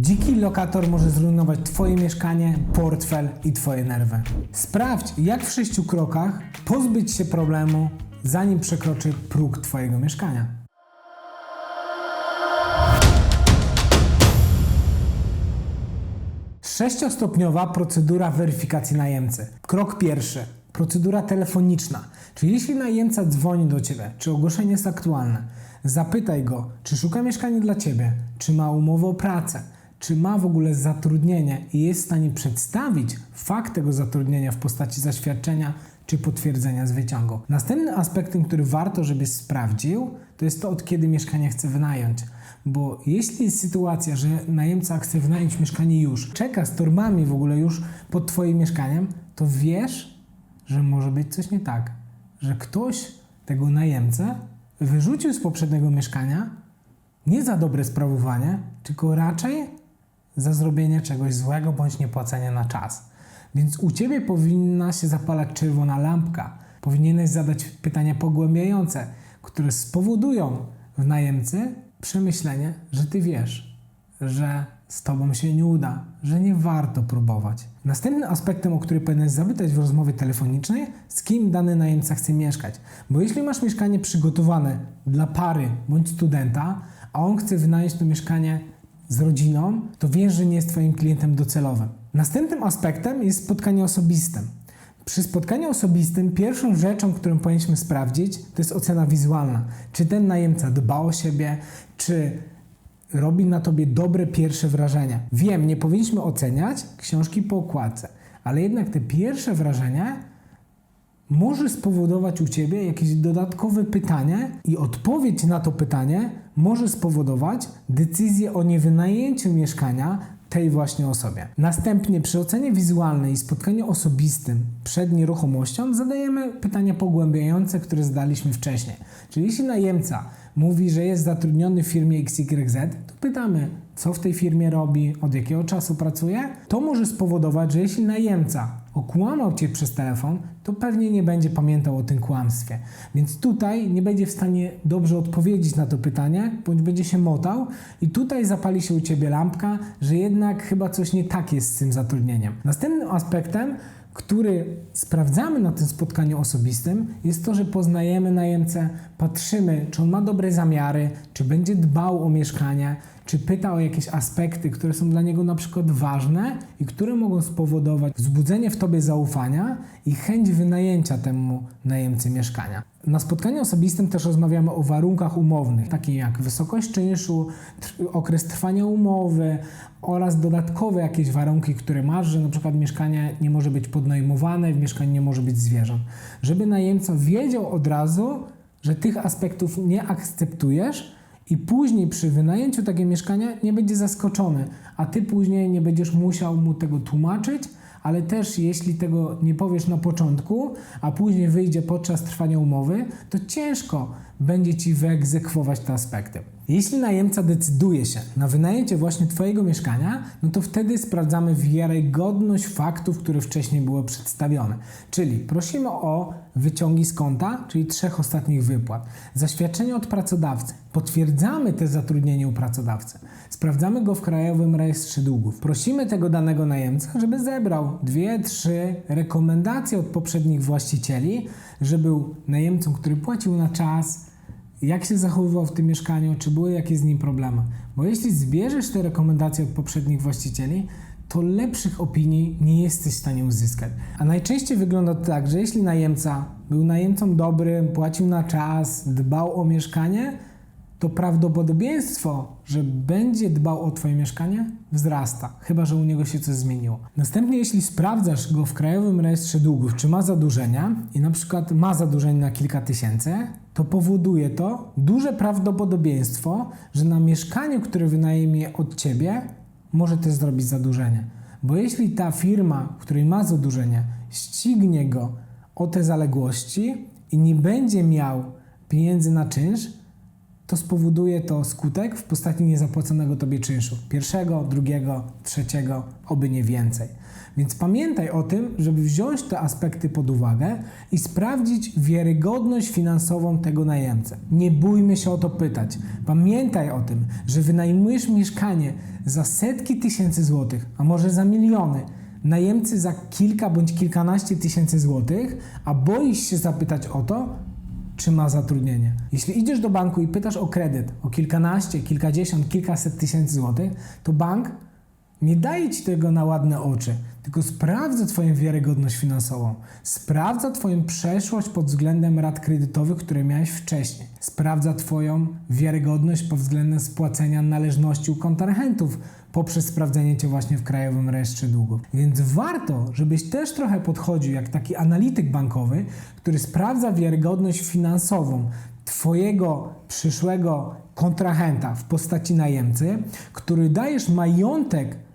Dziki lokator może zrujnować Twoje mieszkanie, portfel i Twoje nerwy. Sprawdź, jak w sześciu krokach pozbyć się problemu, zanim przekroczy próg Twojego mieszkania. Sześciostopniowa procedura weryfikacji najemcy. Krok pierwszy. Procedura telefoniczna. Czyli jeśli najemca dzwoni do Ciebie, czy ogłoszenie jest aktualne, zapytaj go, czy szuka mieszkania dla Ciebie, czy ma umowę o pracę, czy ma w ogóle zatrudnienie i jest w stanie przedstawić fakt tego zatrudnienia w postaci zaświadczenia czy potwierdzenia z wyciągu. Następnym aspektem, który warto, żebyś sprawdził, to jest to, od kiedy mieszkanie chce wynająć. Bo jeśli jest sytuacja, że najemca chce wynająć mieszkanie już, czeka z torbami w ogóle już pod Twoim mieszkaniem, to wiesz, że może być coś nie tak. Że ktoś tego najemcę wyrzucił z poprzedniego mieszkania nie za dobre sprawowanie, tylko raczej za zrobienie czegoś złego bądź niepłacenie na czas. Więc u Ciebie powinna się zapalać czerwona lampka. Powinieneś zadać pytania pogłębiające, które spowodują w najemcy przemyślenie, że Ty wiesz, że z Tobą się nie uda, że nie warto próbować. Następnym aspektem, o który powinieneś zapytać w rozmowie telefonicznej, z kim dany najemca chce mieszkać. Bo jeśli masz mieszkanie przygotowane dla pary bądź studenta, a on chce wynająć to mieszkanie z rodziną, to wiesz, że nie jest Twoim klientem docelowym. Następnym aspektem jest spotkanie osobiste. Przy spotkaniu osobistym pierwszą rzeczą, którą powinniśmy sprawdzić, to jest ocena wizualna. Czy ten najemca dba o siebie, czy robi na tobie dobre pierwsze wrażenie. Wiem, nie powinniśmy oceniać książki po okładce, ale jednak te pierwsze wrażenie może spowodować u ciebie jakieś dodatkowe pytanie i odpowiedź na to pytanie może spowodować decyzję o niewynajęciu mieszkania tej właśnie osobie. Następnie przy ocenie wizualnej i spotkaniu osobistym przed nieruchomością zadajemy pytania pogłębiające, które zadaliśmy wcześniej. Czyli jeśli najemca mówi, że jest zatrudniony w firmie XYZ, to pytamy, co w tej firmie robi, od jakiego czasu pracuje. To może spowodować, że jeśli najemca okłamał Cię przez telefon, to pewnie nie będzie pamiętał o tym kłamstwie. Więc tutaj nie będzie w stanie dobrze odpowiedzieć na to pytanie, bądź będzie się motał i tutaj zapali się u Ciebie lampka, że jednak chyba coś nie tak jest z tym zatrudnieniem. Następnym aspektem, który sprawdzamy na tym spotkaniu osobistym, jest to, że poznajemy najemcę, patrzymy, czy on ma dobre zamiary, czy będzie dbał o mieszkanie, czy pyta o jakieś aspekty, które są dla niego na przykład ważne i które mogą spowodować wzbudzenie w tobie zaufania i chęć wynajęcia temu najemcy mieszkania. Na spotkaniu osobistym też rozmawiamy o warunkach umownych, takich jak wysokość czynszu, okres trwania umowy oraz dodatkowe jakieś warunki, które masz, że na przykład mieszkanie nie może być podnajmowane, w mieszkaniu nie może być zwierząt. Żeby najemca wiedział od razu, że tych aspektów nie akceptujesz, i później przy wynajęciu takiego mieszkania nie będzie zaskoczony, a ty później nie będziesz musiał mu tego tłumaczyć, ale też jeśli tego nie powiesz na początku, a później wyjdzie podczas trwania umowy, to ciężko będzie ci wyegzekwować te aspekty. Jeśli najemca decyduje się na wynajęcie właśnie Twojego mieszkania, no to wtedy sprawdzamy wiarygodność faktów, które wcześniej były przedstawione. Czyli prosimy o wyciągi z konta, czyli trzech ostatnich wypłat, zaświadczenie od pracodawcy, potwierdzamy te zatrudnienie u pracodawcy, sprawdzamy go w Krajowym Rejestrze Długów, prosimy tego danego najemca, żeby zebrał dwie, trzy rekomendacje od poprzednich właścicieli, że był najemcą, który płacił na czas, jak się zachowywał w tym mieszkaniu, czy były jakieś z nim problemy. Bo jeśli zbierzesz te rekomendacje od poprzednich właścicieli, to lepszych opinii nie jesteś w stanie uzyskać. A najczęściej wygląda to tak, że jeśli najemca był najemcą dobrym, płacił na czas, dbał o mieszkanie, to prawdopodobieństwo, że będzie dbał o Twoje mieszkanie, wzrasta, chyba że u niego się coś zmieniło. Następnie, jeśli sprawdzasz go w Krajowym Rejestrze Długów, czy ma zadłużenia i na przykład ma zadłużenie na kilka tysięcy, to powoduje to duże prawdopodobieństwo, że na mieszkaniu, które wynajmie od Ciebie, może też zrobić zadłużenie. Bo jeśli ta firma, w której ma zadłużenie, ścignie go o te zaległości i nie będzie miał pieniędzy na czynsz, to spowoduje to skutek w postaci niezapłaconego tobie czynszu. Pierwszego, drugiego, trzeciego, oby nie więcej. Więc pamiętaj o tym, żeby wziąć te aspekty pod uwagę i sprawdzić wiarygodność finansową tego najemcy. Nie bójmy się o to pytać. Pamiętaj o tym, że wynajmujesz mieszkanie za setki tysięcy złotych, a może za miliony. Najemcy za kilka bądź kilkanaście tysięcy złotych, a boisz się zapytać o to, czy ma zatrudnienie. Jeśli idziesz do banku i pytasz o kredyt o kilkanaście, kilkadziesiąt, kilkaset tysięcy złotych, to bank nie daje ci tego na ładne oczy, tylko sprawdza Twoją wiarygodność finansową. Sprawdza Twoją przeszłość pod względem rat kredytowych, które miałeś wcześniej. Sprawdza Twoją wiarygodność pod względem spłacenia należności u kontrahentów poprzez sprawdzenie Cię właśnie w Krajowym Rejestrze Długów. Więc warto, żebyś też trochę podchodził jak taki analityk bankowy, który sprawdza wiarygodność finansową Twojego przyszłego kontrahenta w postaci najemcy, który dajesz majątek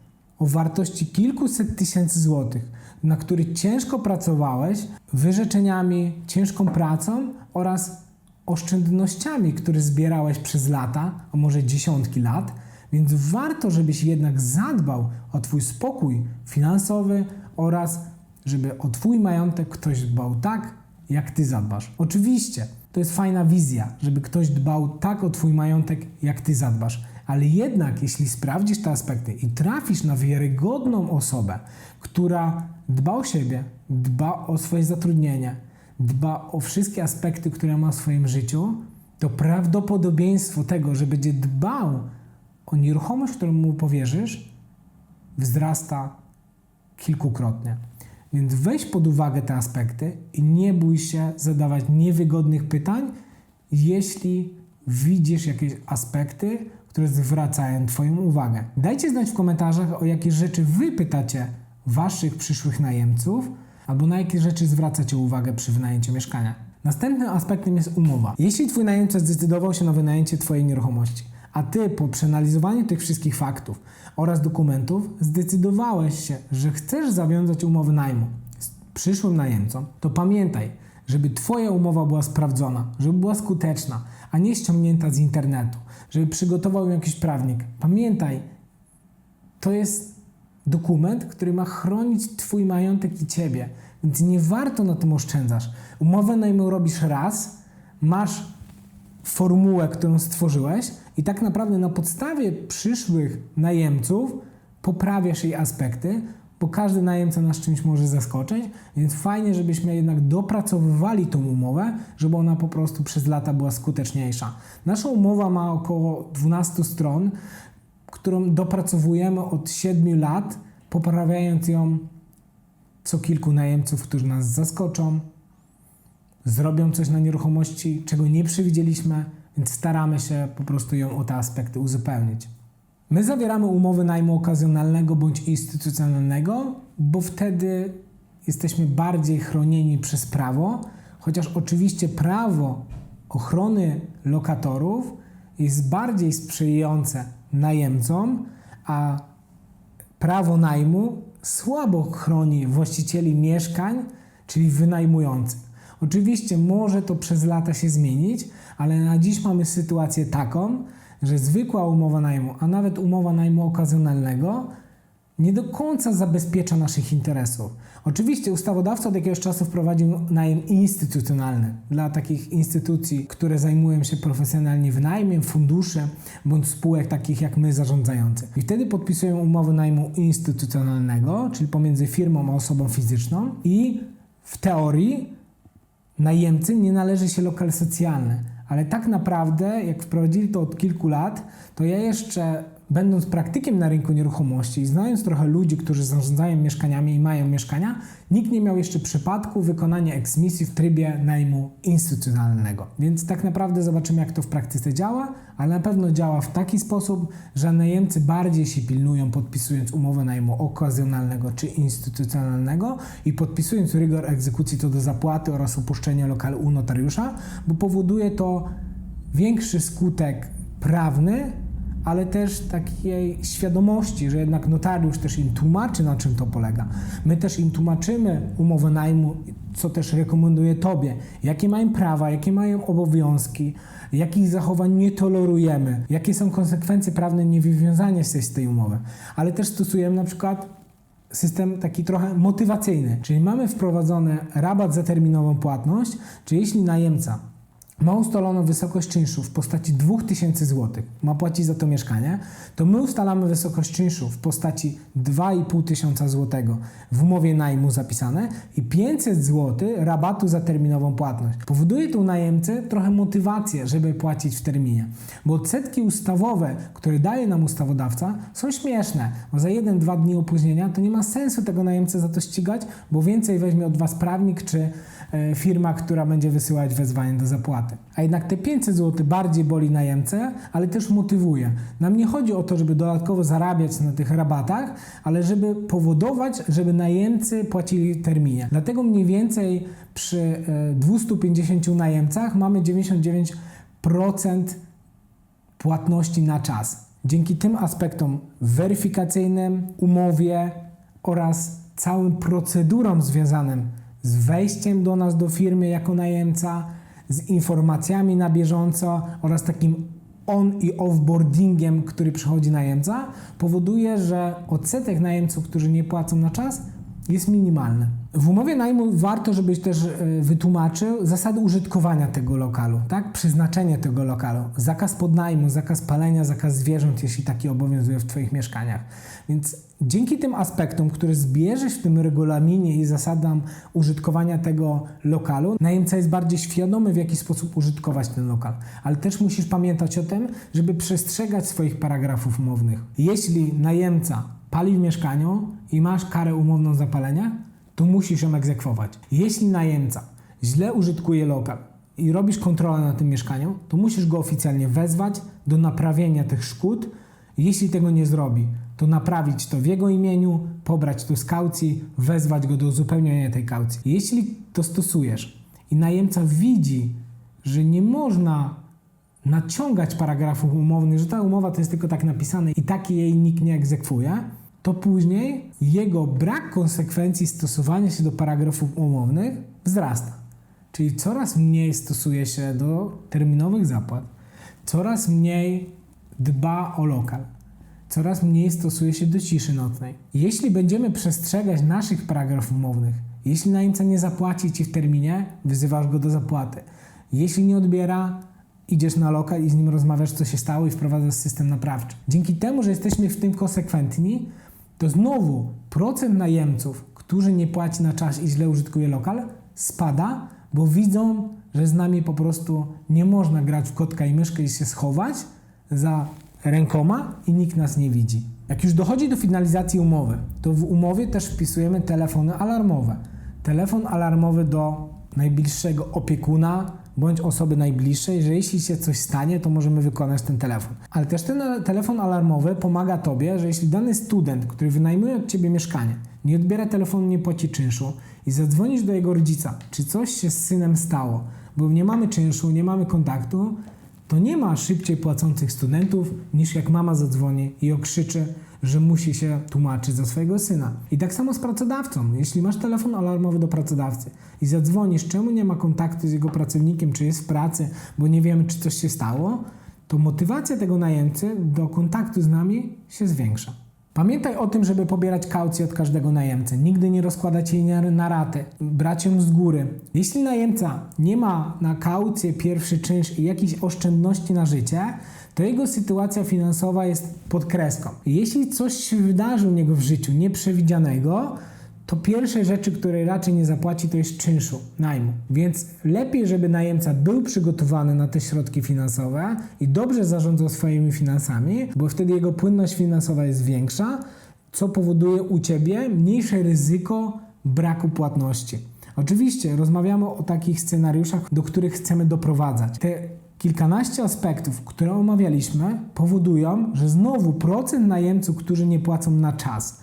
o wartości kilkuset tysięcy złotych, na który ciężko pracowałeś, wyrzeczeniami, ciężką pracą oraz oszczędnościami, które zbierałeś przez lata, a może dziesiątki lat, więc warto, żebyś jednak zadbał o Twój spokój finansowy oraz żeby o Twój majątek ktoś dbał tak, jak Ty zadbasz. Oczywiście, to jest fajna wizja, żeby ktoś dbał tak o Twój majątek, jak Ty zadbasz. Ale jednak, jeśli sprawdzisz te aspekty i trafisz na wiarygodną osobę, która dba o siebie, dba o swoje zatrudnienie, dba o wszystkie aspekty, które ma w swoim życiu, to prawdopodobieństwo tego, że będzie dbał o nieruchomość, którą mu powierzysz, wzrasta kilkukrotnie. Więc weź pod uwagę te aspekty i nie bój się zadawać niewygodnych pytań, jeśli widzisz jakieś aspekty, które zwracają Twoją uwagę. Dajcie znać w komentarzach, o jakie rzeczy Wy pytacie Waszych przyszłych najemców, albo na jakie rzeczy zwracacie uwagę przy wynajęciu mieszkania. Następnym aspektem jest umowa. Jeśli Twój najemca zdecydował się na wynajęcie Twojej nieruchomości, a Ty po przeanalizowaniu tych wszystkich faktów oraz dokumentów zdecydowałeś się, że chcesz zawiązać umowę najmu z przyszłym najemcą, to pamiętaj, żeby Twoja umowa była sprawdzona, żeby była skuteczna, a nie ściągnięta z internetu, żeby przygotował ją jakiś prawnik. Pamiętaj, to jest dokument, który ma chronić Twój majątek i Ciebie, więc nie warto na tym oszczędzasz. Umowę najmu robisz raz, masz formułę, którą stworzyłeś i tak naprawdę na podstawie przyszłych najemców poprawiasz jej aspekty, bo każdy najemca nas czymś może zaskoczyć, więc fajnie, żebyśmy jednak dopracowywali tą umowę, żeby ona po prostu przez lata była skuteczniejsza. Nasza umowa ma około 12 stron, którą dopracowujemy od 7 lat, poprawiając ją co kilku najemców, którzy nas zaskoczą, zrobią coś na nieruchomości, czego nie przewidzieliśmy, więc staramy się po prostu ją o te aspekty uzupełnić. My zawieramy umowy najmu okazjonalnego bądź instytucjonalnego, bo wtedy jesteśmy bardziej chronieni przez prawo, chociaż oczywiście prawo ochrony lokatorów jest bardziej sprzyjające najemcom, a prawo najmu słabo chroni właścicieli mieszkań, czyli wynajmujących. Oczywiście może to przez lata się zmienić, ale na dziś mamy sytuację taką, że zwykła umowa najmu, a nawet umowa najmu okazjonalnego nie do końca zabezpiecza naszych interesów. Oczywiście ustawodawca od jakiegoś czasu wprowadził najem instytucjonalny dla takich instytucji, które zajmują się profesjonalnie wynajmem, fundusze bądź spółek takich jak my zarządzający. I wtedy podpisują umowę najmu instytucjonalnego, czyli pomiędzy firmą a osobą fizyczną i w teorii najemcy nie należy się lokal socjalny. Ale tak naprawdę, jak wprowadzili to od kilku lat, to ja jeszcze, będąc praktykiem na rynku nieruchomości i znając trochę ludzi, którzy zarządzają mieszkaniami i mają mieszkania, nikt nie miał jeszcze przypadku wykonania eksmisji w trybie najmu instytucjonalnego. Więc tak naprawdę zobaczymy, jak to w praktyce działa, ale na pewno działa w taki sposób, że najemcy bardziej się pilnują, podpisując umowę najmu okazjonalnego czy instytucjonalnego i podpisując rygor egzekucji to do zapłaty oraz opuszczenia lokalu u notariusza, bo powoduje to większy skutek prawny, ale też takiej świadomości, że jednak notariusz też im tłumaczy, na czym to polega. My też im tłumaczymy umowę najmu co też rekomenduję Tobie, jakie mają prawa, jakie mają obowiązki, jakich zachowań nie tolerujemy, jakie są konsekwencje prawne niewywiązania się z tej umowy. Ale też stosujemy na przykład system taki trochę motywacyjny, czyli mamy wprowadzony rabat za terminową płatność, czy jeśli najemca ma ustaloną wysokość czynszu w postaci 2000 zł, ma płacić za to mieszkanie, to my ustalamy wysokość czynszu w postaci 2,5 tysiąca złotego w umowie najmu zapisane i 500 zł rabatu za terminową płatność. Powoduje to najemcy trochę motywację, żeby płacić w terminie, bo odsetki ustawowe, które daje nam ustawodawca są śmieszne, bo za 1-2 dni opóźnienia to nie ma sensu tego najemcę za to ścigać, bo więcej weźmie od Was prawnik czy firma, która będzie wysyłać wezwanie do zapłaty. A jednak te 500 zł bardziej boli najemcę, ale też motywuje. Nam nie chodzi o to, żeby dodatkowo zarabiać na tych rabatach, ale żeby powodować, żeby najemcy płacili w terminie. Dlatego mniej więcej przy e, 250 najemcach mamy 99% płatności na czas. Dzięki tym aspektom weryfikacyjnym, umowie oraz całym procedurom związanym z wejściem do nas do firmy jako najemca, z informacjami na bieżąco oraz takim on i offboardingiem, który przychodzi najemca, powoduje, że odsetek najemców, którzy nie płacą na czas, jest minimalny. W umowie najmu warto, żebyś też e, wytłumaczył zasady użytkowania tego lokalu, tak? Przeznaczenie tego lokalu, zakaz podnajmu, zakaz palenia, zakaz zwierząt, jeśli taki obowiązuje w Twoich mieszkaniach. Więc dzięki tym aspektom, które zbierzesz w tym regulaminie i zasadam użytkowania tego lokalu, najemca jest bardziej świadomy, w jaki sposób użytkować ten lokal. Ale też musisz pamiętać o tym, żeby przestrzegać swoich paragrafów umownych. Jeśli najemca pali w mieszkaniu i masz karę umowną za palenie, to musisz ją egzekwować. Jeśli najemca źle użytkuje lokal i robisz kontrolę na tym mieszkaniu, to musisz go oficjalnie wezwać do naprawienia tych szkód. Jeśli tego nie zrobi, to naprawić to w jego imieniu, pobrać to z kaucji, wezwać go do uzupełnienia tej kaucji. Jeśli to stosujesz i najemca widzi, że nie można naciągać paragrafów umownych, że ta umowa to jest tylko tak napisane i tak jej nikt nie egzekwuje, to później jego brak konsekwencji stosowania się do paragrafów umownych wzrasta. Czyli coraz mniej stosuje się do terminowych zapłat, coraz mniej dba o lokal, coraz mniej stosuje się do ciszy nocnej. Jeśli będziemy przestrzegać naszych paragrafów umownych, jeśli najemca nie zapłaci ci w terminie, wyzywasz go do zapłaty. Jeśli nie odbiera, idziesz na lokal i z nim rozmawiasz, co się stało i wprowadzasz system naprawczy. Dzięki temu, że jesteśmy w tym konsekwentni, to znowu procent najemców, którzy nie płaci na czas i źle użytkuje lokal, spada, bo widzą, że z nami po prostu nie można grać w kotka i myszkę i się schować za rękoma i nikt nas nie widzi. Jak już dochodzi do finalizacji umowy, to w umowie też wpisujemy telefony alarmowe. Telefon alarmowy do najbliższego opiekuna bądź osoby najbliższej, że jeśli się coś stanie, to możemy wykonać ten telefon. Ale też ten telefon alarmowy pomaga Tobie, że jeśli dany student, który wynajmuje od Ciebie mieszkanie, nie odbiera telefonu, nie płaci czynszu i zadzwonisz do jego rodzica, czy coś się z synem stało, bo nie mamy czynszu, nie mamy kontaktu, to nie ma szybciej płacących studentów niż jak mama zadzwoni i okrzyczy, że musi się tłumaczyć za swojego syna. I tak samo z pracodawcą. Jeśli masz telefon alarmowy do pracodawcy i zadzwonisz, czemu nie ma kontaktu z jego pracownikiem, czy jest w pracy, bo nie wiemy, czy coś się stało, to motywacja tego najemcy do kontaktu z nami się zwiększa. Pamiętaj o tym, żeby pobierać kaucję od każdego najemcy. Nigdy nie rozkładać jej na, raty, brać ją z góry. Jeśli najemca nie ma na kaucję pierwszy czynsz i jakichś oszczędności na życie, to jego sytuacja finansowa jest pod kreską. Jeśli coś się wydarzy u niego w życiu nieprzewidzianego, to pierwsze rzeczy, które raczej nie zapłaci, to jest czynszu, najmu. Więc lepiej, żeby najemca był przygotowany na te środki finansowe i dobrze zarządzał swoimi finansami, bo wtedy jego płynność finansowa jest większa, co powoduje u ciebie mniejsze ryzyko braku płatności. Oczywiście rozmawiamy o takich scenariuszach, do których chcemy doprowadzać. Te kilkanaście aspektów, które omawialiśmy, powodują, że znowu procent najemców, którzy nie płacą na czas,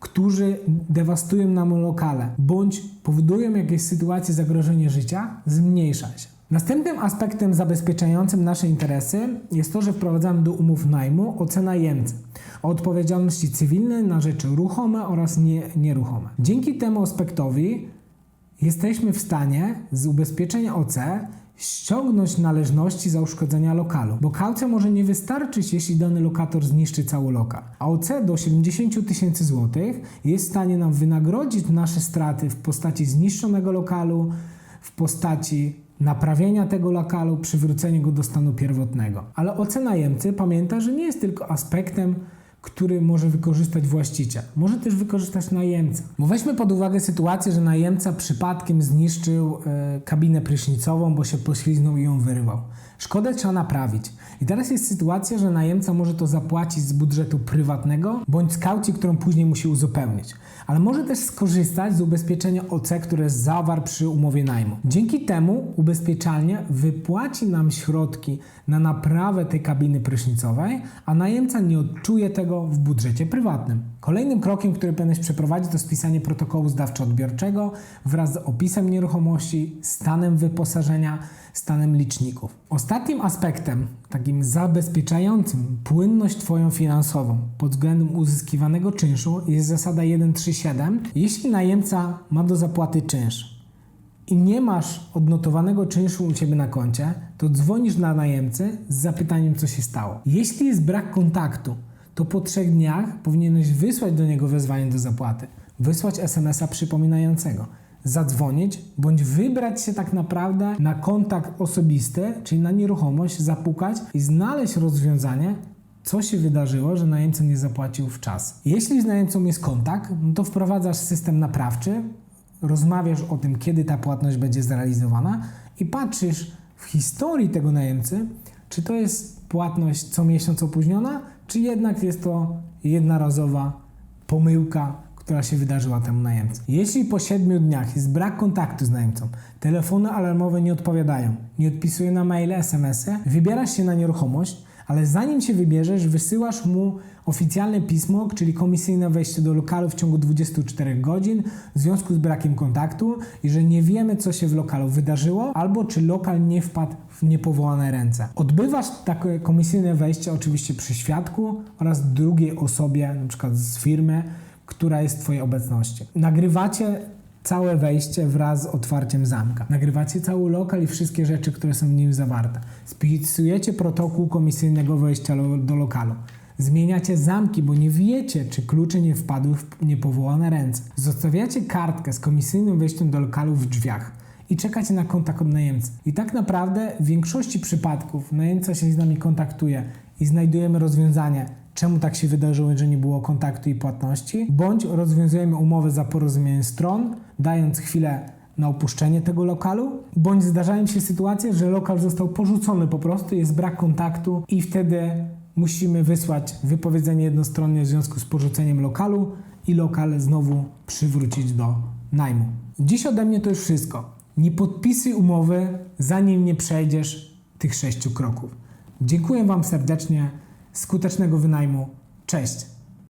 którzy dewastują nam lokale bądź powodują jakieś sytuacje zagrożenia życia, zmniejsza się. Następnym aspektem zabezpieczającym nasze interesy jest to, że wprowadzamy do umów najmu ocenę najemcy o odpowiedzialności cywilnej na rzeczy ruchome oraz nie, nieruchome. Dzięki temu aspektowi jesteśmy w stanie z ubezpieczenia OC ściągnąć należności za uszkodzenia lokalu, bo kaucja może nie wystarczyć, jeśli dany lokator zniszczy cały lokal. A OC do 70 000 tysięcy złotych jest w stanie nam wynagrodzić nasze straty w postaci zniszczonego lokalu, w postaci naprawienia tego lokalu, przywrócenia go do stanu pierwotnego. Ale OC najemcy pamięta, że nie jest tylko aspektem który może wykorzystać właściciel. Może też wykorzystać najemca. Bo weźmy pod uwagę sytuację, że najemca przypadkiem zniszczył e, kabinę prysznicową, bo się pośliznął i ją wyrwał. Szkodę trzeba naprawić. I teraz jest sytuacja, że najemca może to zapłacić z budżetu prywatnego bądź z kaucji, którą później musi uzupełnić. Ale może też skorzystać z ubezpieczenia OC, które zawarł przy umowie najmu. Dzięki temu ubezpieczalnia wypłaci nam środki na naprawę tej kabiny prysznicowej, a najemca nie odczuje tego w budżecie prywatnym. Kolejnym krokiem, który powinieneś przeprowadzić, to spisanie protokołu zdawczo-odbiorczego wraz z opisem nieruchomości, stanem wyposażenia, stanem liczników. Ostatnim aspektem, takim zabezpieczającym płynność Twoją finansową pod względem uzyskiwanego czynszu jest zasada 137. Jeśli najemca ma do zapłaty czynsz, i nie masz odnotowanego czynszu u Ciebie na koncie, to dzwonisz na najemcę z zapytaniem, co się stało. Jeśli jest brak kontaktu, to po trzech dniach powinieneś wysłać do niego wezwanie do zapłaty, wysłać SMS-a przypominającego, zadzwonić, bądź wybrać się tak naprawdę na kontakt osobisty, czyli na nieruchomość, zapukać i znaleźć rozwiązanie, co się wydarzyło, że najemca nie zapłacił w czas. Jeśli z najemcą jest kontakt, no to wprowadzasz system naprawczy, rozmawiasz o tym, kiedy ta płatność będzie zrealizowana i patrzysz w historii tego najemcy, czy to jest płatność co miesiąc opóźniona, czy jednak jest to jednorazowa pomyłka, która się wydarzyła temu najemcy. Jeśli po 7 dniach jest brak kontaktu z najemcą, telefony alarmowe nie odpowiadają, nie odpisuje na maile, smsy, wybierasz się na nieruchomość, ale zanim się wybierzesz, wysyłasz mu oficjalne pismo, czyli komisyjne wejście do lokalu w ciągu 24 godzin w związku z brakiem kontaktu i że nie wiemy, co się w lokalu wydarzyło, albo czy lokal nie wpadł w niepowołane ręce. Odbywasz takie komisyjne wejście oczywiście przy świadku oraz drugiej osobie, przykład z firmy, która jest w Twojej obecności. Nagrywacie całe wejście wraz z otwarciem zamka. Nagrywacie cały lokal i wszystkie rzeczy, które są w nim zawarte. Spisujecie protokół komisyjnego wejścia lo- do lokalu. Zmieniacie zamki, bo nie wiecie, czy klucze nie wpadły w niepowołane ręce. Zostawiacie kartkę z komisyjnym wejściem do lokalu w drzwiach i czekacie na kontakt od najemcy. I tak naprawdę w większości przypadków najemca się z nami kontaktuje i znajdujemy rozwiązanie, czemu tak się wydarzyło, że nie było kontaktu i płatności, bądź rozwiązujemy umowę za porozumieniem stron, dając chwilę na opuszczenie tego lokalu, bądź zdarzają się sytuacje, że lokal został porzucony po prostu, jest brak kontaktu i wtedy musimy wysłać wypowiedzenie jednostronne w związku z porzuceniem lokalu i lokal znowu przywrócić do najmu. Dziś ode mnie to już wszystko. Nie podpisuj umowy, zanim nie przejdziesz tych sześciu kroków. Dziękuję Wam serdecznie. Skutecznego wynajmu. Cześć!